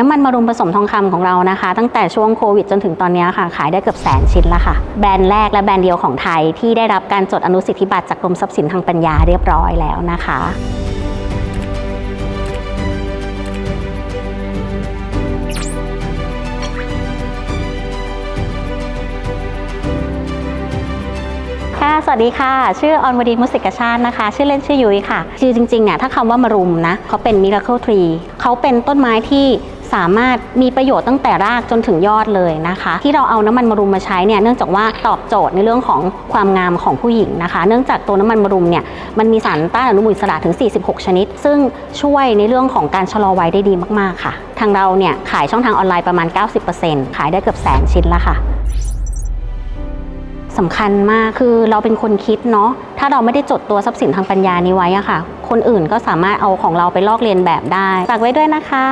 น้ำมันมะรุมผสมทองคำของเรานะคะ ตั้งแต่ช่วงโควิดจนถึงตอนนี้ค่ะ ขายได้เกือบแสนชิ้นแล้วค่ะ แบรนด์แรกและแบรนด์เดียวของไทยที่ได้รับการจดอนุสิทธิบัตรจากกรมทรัพย์สินทางปัญญาเรียบร้อยแล้วนะคะค่ะ สวัสดีค่ะ ชื่อออนวดีมุสิกชาตินะคะ ชื่อเล่นชื่อยุ้ยค่ะ ชื่อจริงๆอะถ้าคำว่ามารุมนะเขาเป็น Miracle Tree เขาเป็นต้นไม้ที่ สามารถมีประโยชน์ตั้งแต่รากจนถึงยอดเลยนะคะ ที่เราเอาน้ำมันมะรุมมาใช้เนี่ยเนื่องจากว่าตอบโจทย์ในเรื่องของความงามของผู้หญิงนะคะ เนื่องจากตัวน้ำมันมะรุมเนี่ยมันมีสารต้านอนุมูลอิสระถึง 46 ชนิด ซึ่งช่วยในเรื่องของการชะลอวัยได้ดีมากๆค่ะ ทางเราเนี่ยขายช่องทางออนไลน์ประมาณ 90%ขายได้เกือบแสนชิ้นล้วค่ะสำคัญมากคือเราเป็นคนคิดเนาะถ้าเราไม่ได้จดตัวทรัพย์สินทางปัญญานี้ไว้อะค่ะ คนอื่นก็สามารถเอาของเราไปลอกเลียนแบบได้ฝากไว้ด้วยนะคะ